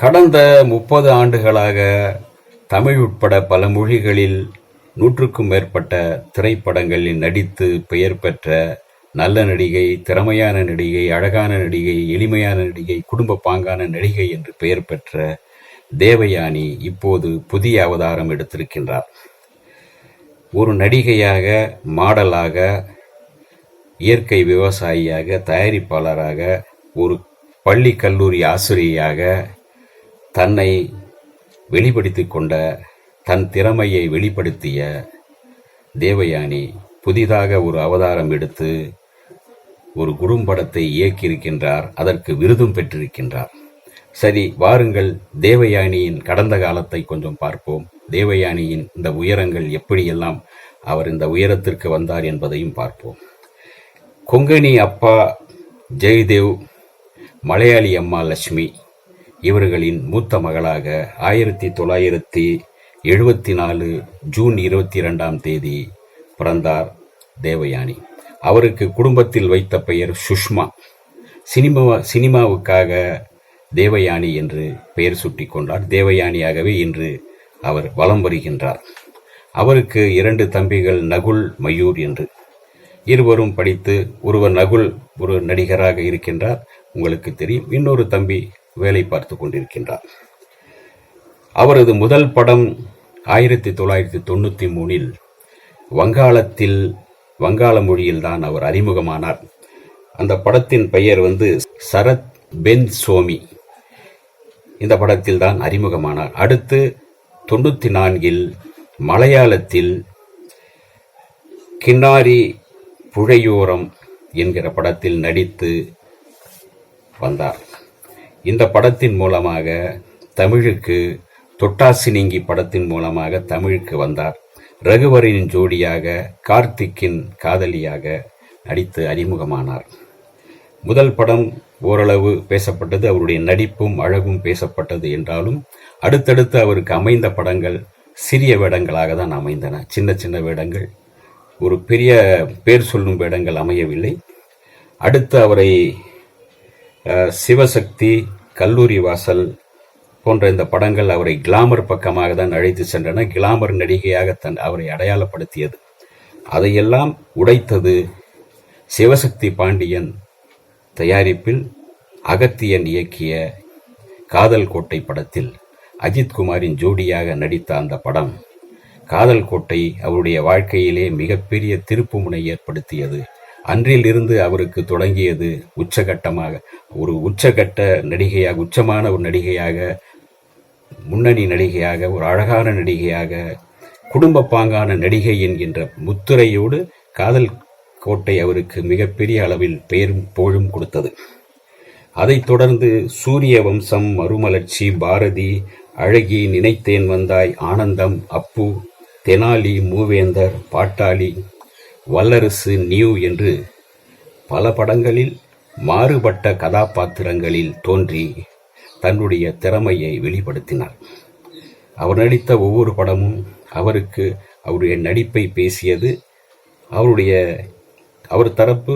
கடந்த முப்பது ஆண்டுகளாக தமிழ் உட்பட பல மொழிகளில் நூற்றுக்கும் மேற்பட்ட திரைப்படங்களில் நடித்து பெயர் பெற்ற நல்ல நடிகை திறமையான நடிகை அழகான நடிகை எளிமையான நடிகை குடும்ப பாங்கான நடிகை என்று பெயர் பெற்ற தேவயானி இப்போது புதிய அவதாரம் எடுத்திருக்கின்றார். ஒரு நடிகையாக மாடலாக இயற்கை விவசாயியாக தயாரிப்பாளராக ஒரு பள்ளி கல்லூரி ஆசிரியையாக தன்னை வெளிப்படுத்திக் கொண்ட தன் திறமையை வெளிப்படுத்திய தேவயானி புதிதாக ஒரு அவதாரம் எடுத்து ஒரு குறும்படத்தை இயக்கியிருக்கின்றார் அதற்கு விருதும் பெற்றிருக்கின்றார். சரி வாருங்கள் தேவயானியின் கடந்த காலத்தை கொஞ்சம் பார்ப்போம். தேவயானியின் இந்த உயரங்கள் எப்படியெல்லாம் அவர் இந்த உயரத்திற்கு வந்தார் என்பதையும் பார்ப்போம். கொங்கணி அப்பா ஜெய்தேவ் மலையாளி அம்மா லட்சுமி இவர்களின் மூத்த மகளாக ஆயிரத்தி தொள்ளாயிரத்தி எழுபத்தி நாலு ஜூன் இருபத்தி இரண்டாம் தேதி பிறந்தார் தேவயானி. அவருக்கு குடும்பத்தில் வைத்த பெயர் சுஷ்மா. சினிமா சினிமாவுக்காக தேவயானி என்று பெயர் சுட்டி கொண்டார். தேவயானியாகவே இன்று அவர் வலம் வருகின்றார். அவருக்கு இரண்டு தம்பிகள் நகுல் மயூர் என்று. இருவரும் படித்து ஒருவர் நகுல் ஒரு நடிகராக இருக்கின்றார். உங்களுக்கு தெரியும். இன்னொரு தம்பி வேலை பார்த்து கொண்டிருக்கின்றார். அவரது முதல் படம் ஆயிரத்தி தொள்ளாயிரத்தி தொண்ணூத்தி மூணில் வங்காளத்தில் வங்காள மொழியில்தான் அவர் அறிமுகமானார். அந்த படத்தின் பெயர் வந்து சரத் பென் சோமி. இந்த படத்தில் தான் அறிமுகமானார். அடுத்து தொண்ணூத்தி நான்கில் மலையாளத்தில் கின்னாரி புழையோரம் என்கிற படத்தில் நடித்து வந்தார். இந்த படத்தின் மூலமாக தமிழுக்கு தொட்டாசினிங்கி படத்தின் மூலமாக தமிழுக்கு வந்தார். ரகுவரின் ஜோடியாக கார்த்திக்கின் காதலியாக நடித்து அறிமுகமானார். முதல் படம் ஓரளவு பேசப்பட்டது அவருடைய நடிப்பும் அழகும் பேசப்பட்டது என்றாலும் அடுத்தடுத்து அவருக்கு அமைந்த படங்கள் சிறிய வேடங்களாக தான் அமைந்தன. சின்ன சின்ன வேடங்கள் ஒரு பெரிய பேர் சொல்லும் வேடங்கள் அமையவில்லை. அடுத்து அவரை சிவசக்தி கல்லூரி வாசல் போன்ற இந்த படங்கள் அவரை கிளாமர் பக்கமாக தான் அழைத்து சென்றன. கிளாமர் நடிகையாக தன் அவரை அடையாளப்படுத்தியது. அதையெல்லாம் உடைத்தது சிவசக்தி பாண்டியன் தயாரிப்பில் அகத்தியன் இயக்கிய காதல் கோட்டை படத்தில் அஜித் குமாரின் ஜோடியாக நடித்த அந்த படம். காதல் கோட்டை அவருடைய வாழ்க்கையிலே மிகப்பெரிய திருப்புமுனை ஏற்படுத்தியது. அன்றிலிருந்து அவருக்கு தொடங்கியது உச்சகட்டமாக. ஒரு உச்சகட்ட நடிகையாக உச்சமான ஒரு நடிகையாக முன்னணி நடிகையாக ஒரு அழகான நடிகையாக குடும்ப பாங்கான நடிகை என்கின்ற முத்திரையோடு காதல் கோட்டை அவருக்கு மிகப்பெரிய அளவில் பெயரும் புகழும் கொடுத்தது. அதைத் தொடர்ந்து சூரிய வம்சம் மறுமலர்ச்சி பாரதி அழகி நினைத்தேன் வந்தாய் ஆனந்தம் அப்பு தெனாலி மூவேந்தர் பாட்டாளி வல்லரசு நியூ என்று பல படங்களில் மாறுபட்ட கதாபாத்திரங்களில் தோன்றி தன்னுடைய திறமையை வெளிப்படுத்தினார். அவர் நடித்த ஒவ்வொரு படமும் அவருக்கு அவருடைய நடிப்பை பேசியது அவருடைய அவர் தரப்பு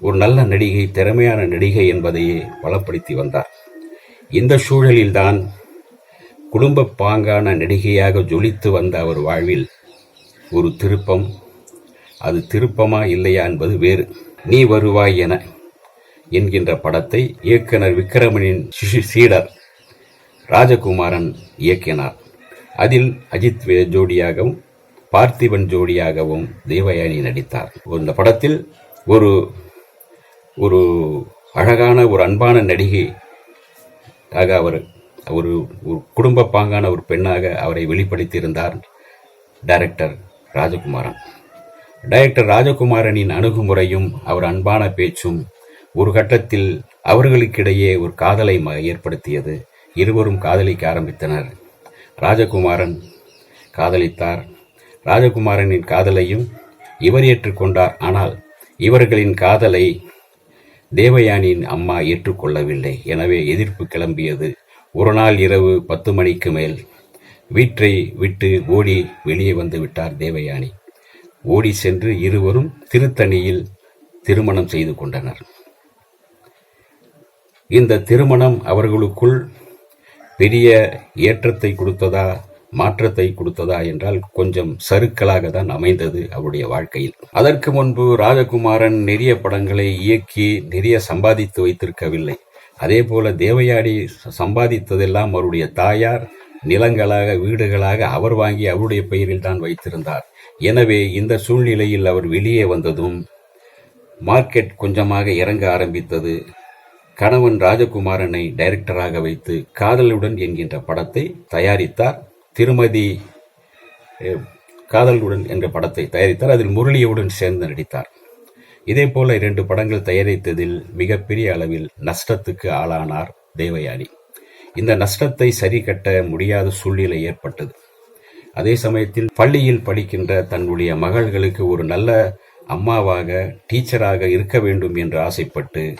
ஒரு நல்ல நடிகை திறமையான நடிகை என்பதையே பலப்படுத்தி வந்தார். இந்த சூழலில்தான் குடும்ப பாங்கான நடிகையாக ஜொலித்து வந்த அவர் வாழ்வில் ஒரு திருப்பம் அது திருப்பமா இல்லையா என்பது வேறு. நீ வருவாய் என என்கின்ற படத்தை இயக்குனர் விக்ரமனின் சீடர் ராஜகுமாரன் இயக்கினார். அதில் அஜித் ஜோடியாகவும் பார்த்திபன் ஜோடியாகவும் தேவயானி நடித்தார். இந்த படத்தில் ஒரு ஒரு அழகான ஒரு அன்பான நடிகை ஆக அவர் ஒரு ஒரு குடும்ப பாங்கான ஒரு பெண்ணாக அவரை வெளிப்படுத்தியிருந்தார் டைரக்டர் ராஜகுமாரன். டைரக்டர் ராஜகுமாரனின் அணுகுமுறையும் அவர் அன்பான பேச்சும் ஒரு கட்டத்தில் அவர்களுக்கிடையே ஒரு காதலை ம- ஏற்படுத்தியது. இருவரும் காதலிக்க ஆரம்பித்தனர். ராஜகுமாரன் காதலித்தார். ராஜகுமாரனின் காதலையும் இவர் ஏற்றுக்கொண்டார். ஆனால் இவர்களின் காதலை தேவயானியின் அம்மா ஏற்றுக்கொள்ளவில்லை. எனவே எதிர்ப்பு கிளம்பியது. ஒரு நாள் இரவு பத்து மணிக்கு மேல் வீட்டை விட்டு ஓடி வெளியே வந்து விட்டார் தேவயானி. ஓடி சென்று இருவரும் திருத்தணியில் திருமணம் செய்து கொண்டனர். இந்த திருமணம் அவர்களுக்குள் பெரிய ஏற்றத்தை கொடுத்ததா மாற்றத்தை கொடுத்ததா என்றால் கொஞ்சம் சருக்களாக தான் அமைந்தது அவருடைய வாழ்க்கையில். அதற்கு முன்பு ராஜகுமாரன் நிறைய படங்களை இயக்கி நிறைய சம்பாதித்து வைத்திருக்கவில்லை. அதே போல தேவயாடி சம்பாதித்ததெல்லாம் அவருடைய தாயார் நிலங்களாக வீடுகளாக அவர் வாங்கி அவருடைய பெயரில் தான் வைத்திருந்தார். எனவே இந்த சூழ்நிலையில் அவர் வெளியே வந்ததும் மார்க்கெட் கொஞ்சமாக இறங்க ஆரம்பித்தது. கணவன் ராஜகுமாரனை டைரக்டராக வைத்து காதலுடன் என்கின்ற படத்தை தயாரித்தார். திருமதி காதலுடன் என்ற படத்தை தயாரித்தார். அதில் முரளியுடன் சேர்ந்து நடித்தார். இதே போல இரண்டு படங்கள் தயாரித்ததில் மிகப்பெரிய அளவில் நஷ்டத்துக்கு ஆளானார் தேவயானி. இந்த நஷ்டத்தை சரி கட்ட முடியாத சூழ்நிலை ஏற்பட்டது. அதே சமயத்தில் பள்ளியில் படிக்கின்ற தன்னுடைய மகள்களுக்கு ஒரு நல்ல அம்மாவாக டீச்சராக இருக்க வேண்டும் என்று ஆசைப்பட்டு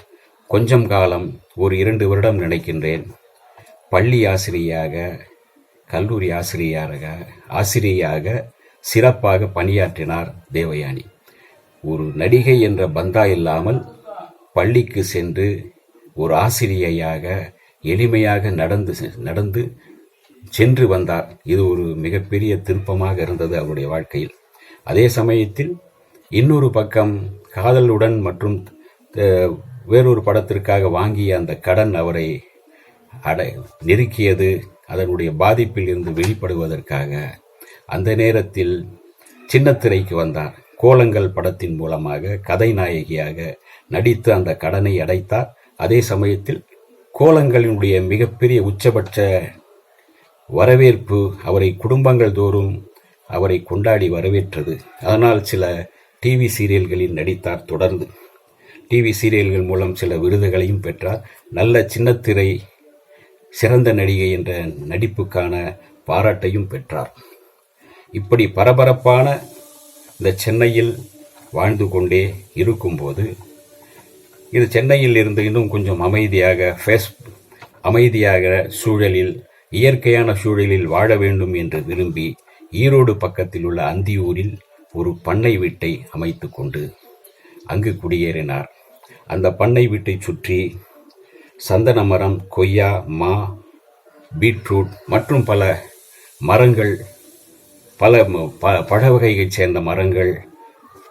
கொஞ்சம் காலம் ஒரு இரண்டு வருடம் நினைக்கின்றேன். பள்ளி ஆசிரியாக கல்லூரி ஆசிரியராக ஆசிரியாக சிறப்பாக பணியாற்றினார் தேவயானி. ஒரு நடிகை என்ற பந்தா இல்லாமல் பள்ளிக்கு சென்று ஒரு ஆசிரியையாக எளிமையாக நடந்து செ- நடந்து சென்று வந்தார். இது ஒரு மிகப்பெரிய திருப்பமாக இருந்தது அவருடைய வாழ்க்கையில். அதே சமயத்தில் இன்னொரு பக்கம் காதலுடன் மற்றும் வேறொரு படத்திற்காக வாங்கிய அந்த கடன் அவரை அடை நெருக்கியது அதனுடைய பாதிப்பில் இருந்து வெளிப்படுவதற்காக அந்த நேரத்தில் சின்னத்திரைக்கு வந்தார். கோலங்கள் படத்தின் மூலமாக கதைநாயகியாக நடித்து அந்த கடனை அடைத்தார். அதே சமயத்தில் கோலங்களினுடைய மிகப்பெரிய உச்சபட்ச வரவேற்பு அவரை குடும்பங்கள் தோறும் அவரை கொண்டாடி வரவேற்றது. அதனால் சில டிவி சீரியல்களில் நடித்தார் தொடர்ந்து. டிவி சீரியல்கள் மூலம் சில விருதுகளையும் பெற்றார். நல்ல சின்னத்திரை சிறந்த நடிகை என்ற நடிப்புக்கான பாராட்டையும் பெற்றார். இப்படி பரபரப்பான இந்த சென்னையில் வாழ்ந்து கொண்டே இருக்கும்போது இது சென்னையில் இருந்து இன்னும் கொஞ்சம் அமைதியாக ஃபேஸ் அமைதியாக சூழலில் இயற்கையான சூழலில் வாழ வேண்டும் என்று விரும்பி ஈரோடு பக்கத்தில் உள்ள அந்தியூரில் ஒரு பண்ணை வீட்டை அமைத்து கொண்டு அங்கு குடியேறினார். அந்த பண்ணை வீட்டை சுற்றி சந்தன மரம் கொய்யா மா பீட்ரூட் மற்றும் பல மரங்கள் பல ப- பழவகையைச் சேர்ந்த மரங்கள்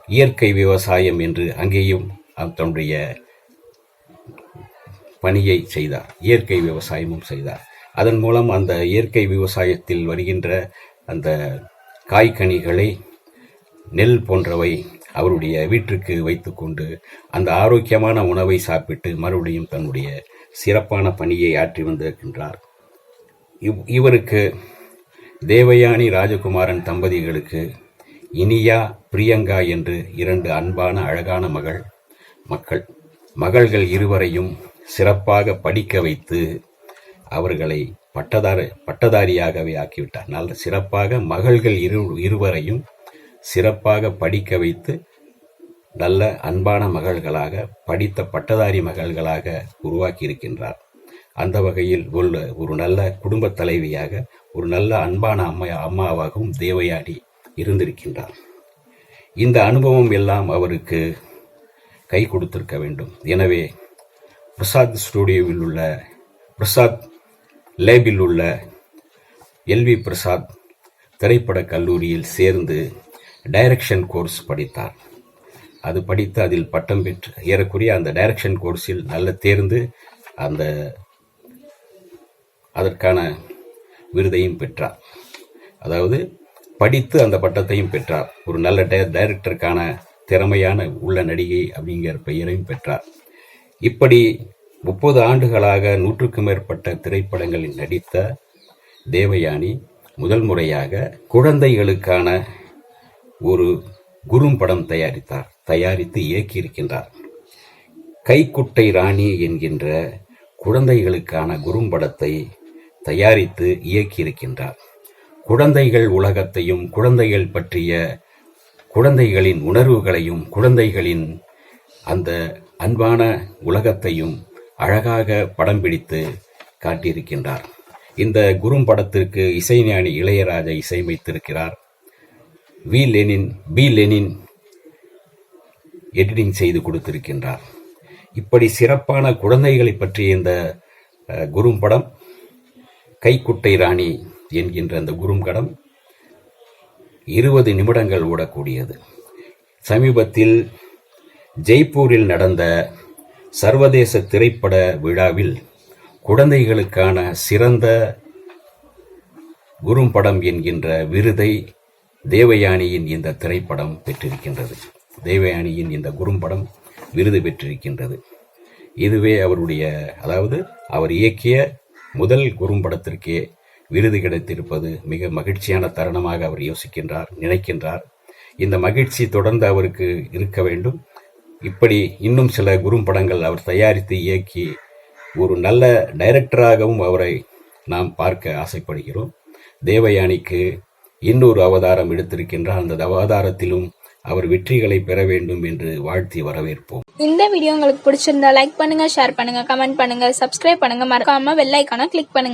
இயற்கை விவசாயம் என்று அங்கேயும் தன்னுடைய பணியை செய்தார். இயற்கை விவசாயமும் செய்தார். அதன் மூலம் அந்த இயற்கை விவசாயத்தில் வருகின்ற அந்த காய்கனிகளை நெல் போன்றவை அவருடைய வீட்டிற்கு வைத்துக்கொண்டு அந்த ஆரோக்கியமான உணவை சாப்பிட்டு மறுபடியும் தன்னுடைய சிறப்பான பணியை ஆற்றி வந்திருக்கின்றார். இவ்- இவருக்கு தேவயானி ராஜகுமாரன் தம்பதிகளுக்கு இனியா பிரியங்கா என்று இரண்டு அன்பான அழகான மகள் மக்கள். மகள்கள் இருவரையும் சிறப்பாக படிக்க வைத்து அவர்களை பட்டதார பட்டதாரியாகவே ஆக்கிவிட்டார். நல்ல சிறப்பாக மகள்கள் இரு இருவரையும் சிறப்பாக படிக்க வைத்து நல்ல அன்பான மகள்களாக படித்த பட்டதாரி மகள்களாக உருவாக்கி இருக்கின்றார் அந்த வகையில் உள்ள ஒரு நல்ல குடும்பத் தலைவியாக ஒரு நல்ல அன்பான அம்மா அம்மாவாகவும் தேவயானி இருந்திருக்கின்றார். இந்த அனுபவம் எல்லாம் அவருக்கு கை கொடுத்திருக்க வேண்டும். எனவே பிரசாத் ஸ்டுடியோவில் உள்ள பிரசாத் லேபில் உள்ள எல்வி பிரசாத் திரைப்படக் கல்லூரியில் சேர்ந்து டைரக்ஷன் கோர்ஸ் படித்தார். அது படித்து அதில் பட்டம் பெற்று ஏறக்குறைய அந்த டைரக்ஷன் கோர்ஸில் நல்ல தேர்ந்து அந்த அதற்கான விருதையும் பெற்றார். அதாவது படித்து அந்த பட்டத்தையும் பெற்றார். ஒரு நல்ல டை- டைரக்டருக்கான திறமையான உள்ள நடிகை அப்படிங்கிற பெயரையும் பெற்றார். இப்படி முப்பது ஆண்டுகளாக நூற்றுக்கும் மேற்பட்ட திரைப்படங்களில் நடித்த தேவயானி முதல் முறையாக குழந்தைகளுக்கான ஒரு குறும்படம் தயாரித்தார் தயாரித்து இயக்கியிருக்கின்றார். கைக்குட்டை ராணி என்கின்ற குழந்தைகளுக்கான குறும்படத்தை தயாரித்து இயக்கியிருக்கின்றார். குழந்தைகள் உலகத்தையும் குழந்தைகள் பற்றிய குழந்தைகளின் உணர்வுகளையும் குழந்தைகளின் அந்த அன்பான உலகத்தையும் அழகாக படம் பிடித்து காட்டியிருக்கின்றார். இந்த குரும் படத்திற்கு இசைஞானி இளையராஜா இசையமைத்திருக்கிறார் we Lenin B Lenin editing செய்து கொடுத்திருக்கின்றார். இப்படி சிறப்பான குழந்தைகளை பற்றிய இந்த குரும் படம் கைக்குட்டை ராணி என்கின்ற அந்த குரும் படம் இருபது நிமிடங்கள் ஓடக்கூடியது. சமீபத்தில் ஜெய்ப்பூரில் நடந்த சர்வதேச திரைப்பட விழாவில் குழந்தைகளுக்கான சிறந்த குறும்படம் என்கின்ற விருதை தேவயானியின் இந்த திரைப்படம் பெற்றிருக்கின்றது. தேவயானியின் இந்த குறும்படம் விருது பெற்றிருக்கின்றது. இதுவே அவருடைய அதாவது அவர் இயக்கிய முதல் குறும்படத்திற்கே விருது கிடைத்திருப்பது மிக மகிழ்ச்சியான தருணமாக அவர் யோசிக்கின்றார் நினைக்கின்றார். இந்த மகிழ்ச்சி தொடர்ந்து அவருக்கு இருக்க வேண்டும். இப்படி இன்னும் சில குறும்படங்கள் அவர் தயாரித்து இயக்கி ஒரு நல்ல டைரக்டராகவும் அவரை நாம் பார்க்க ஆசைப்படுகிறோம். தேவயானிக்கு இன்னொரு அவதாரம் எடுத்திருக்கின்றார். அந்த அவதாரத்திலும் அவர் வெற்றிகளை பெற வேண்டும் என்று வாழ்த்தி வரவேற்போம். இந்த வீடியோ உங்களுக்கு பிடிச்சிருந்தா லைக் பண்ணுங்க ஷேர் பண்ணுங்க கமெண்ட் பண்ணுங்க சப்ஸ்கிரைப் பண்ணுங்க. மறக்காம வெள்ளைக்கான கிளிக் பண்ணுங்க.